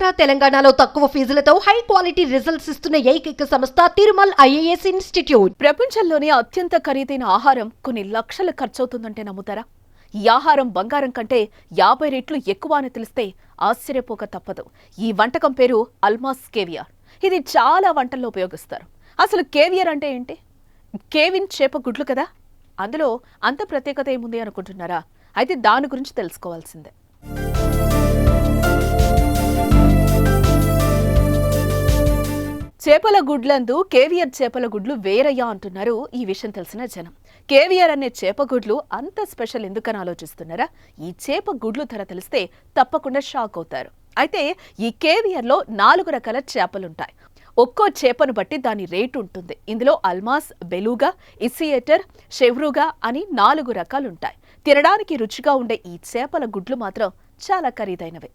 ఆంధ్ర తెలంగాణలో తక్కువ ఫీజులతో high quality results ఇస్తున్న ఏకైక సంస్థ తిరుమల్ ఐఏఎస్ ఇన్స్టిట్యూట్. ప్రపంచంలోనే అత్యంత ఖరీదైన ఆహారం కొన్ని లక్షలు ఖర్చవుతుందంటే నమ్ముతారా? ఈ ఆహారం బంగారం కంటే యాభై రెట్లు ఎక్కువ అని తెలిస్తే ఆశ్చర్యపోక తప్పదు. ఈ వంటకం పేరు అల్మాస్ కేవియర్. ఇది చాలా వంటల్లో ఉపయోగిస్తారు. అసలు కేవియర్ అంటే ఏంటి? కేవిన్ చేప గుడ్లు కదా? అందులో అంత ప్రత్యేకత ఏముంది అనుకుంటున్నారా? అయితే దాని గురించి తెలుసుకోవాల్సిందే. చేపల గుడ్లందు కేవియర్ చేపల గుడ్లు వేరయ్యా అంటున్నారు. ఈ విషయం తెలిసిన జనం. కేవియర్ అనే చేప గుడ్లు అంత స్పెషల్ ఎందుకని ఆలోచిస్తున్నారా? ఈ చేప గుడ్లు ధర తెలిస్తే తప్పకుండా షాక్ అవుతారు. అయితే ఈ కేవియర్లో నాలుగు రకాల చేపలుంటాయి. ఒక్కో చేపను బట్టి దాని రేటు ఉంటుంది. ఇందులో అల్మాస్ బెలుగా ఇసియేటర్ షెవ్రుగా అని నాలుగు రకాలుంటాయి. తినడానికి రుచిగా ఉండే ఈ చేపల గుడ్లు మాత్రం చాలా ఖరీదైనవే.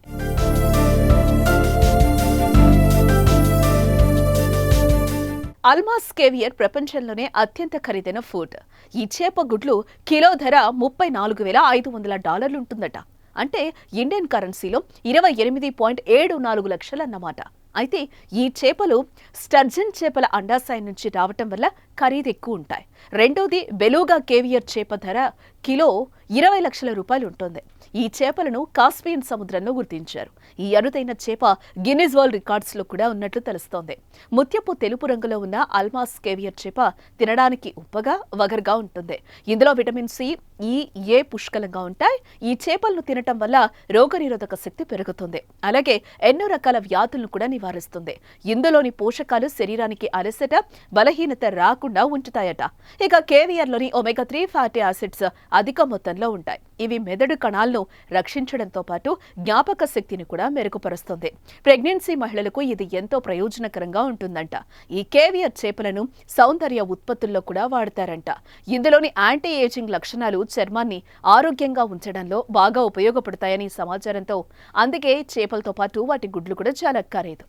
అల్మాస్ కేవియర్ ప్రపంచంలోనే అత్యంత ఖరీదైన ఫుడ్. ఈ చేప గుడ్లు కిలో ధర ముప్పై నాలుగు వేల ఐదు వందల డాలర్లు ఉంటుందట అంటే ఇండియన్ కరెన్సీలో ఇరవై ఎనిమిది పాయింట్ ఏడు నాలుగు లక్షలు అన్నమాట అయితే ఈ చేపలు స్టర్జన్ చేపల అండాశయం నుంచి రావటం వల్ల ఖరీదు ఎక్కువ ఉంటాయి రెండోది బెలూగా కేవియర్ చేప ధర కిలో ఇరవై లక్షల రూపాయలు ఉంటుంది. ఈ చేపలను కాస్పియన్ సముద్రంలో గుర్తించారు. ఈ అరుదైన చేప గిన్నీస్ వరల్డ్ రికార్డ్స్లో కూడా ఉన్నట్లు తెలుస్తోంది. ముత్యపు తెలుపు రంగులో ఉన్న అల్మాస్ కేవియర్ చేప తినడానికి ఉప్పగా వగరుగా ఉంటుంది. ఇందులో విటమిన్ సి ఈ ఏ పుష్కలంగా ఉంటాయి. ఈ చేపలను తినటం వల్ల రోగనిరోధక శక్తి పెరుగుతుంది. అలాగే ఎన్నో రకాల వ్యాధులను కూడా నివారిస్తుంది. ఇందులోని పోషకాలు శరీరానికి అలసట బలహీనత రాకుండా ఉంచుతాయట. ఇక కేవియర్లోని ఒమేగా త్రీ ఫ్యాటీ యాసిడ్స్ అధిక ఆకారంలో ఉంటాయి. ఇవి మెదడు కణాలను రక్షించడంతో పాటు జ్ఞాపక శక్తిని కూడా మెరుగుపరుస్తుంది. ప్రెగ్నెన్సీ మహిళలకు ఇది ఎంతో ప్రయోజనకరంగా ఉంటుందంట. ఈ కేవియర్ చేపలను సౌందర్య ఉత్పత్తుల్లో కూడా వాడతారంట. ఇందులోని యాంటీ ఏజింగ్ లక్షణాలు చర్మాన్ని ఆరోగ్యంగా ఉంచడంలో బాగా ఉపయోగపడతాయని సమాచారంతో అందుకే చేపలతో పాటు వాటి గుడ్లు కూడా చాలా ఖరీదు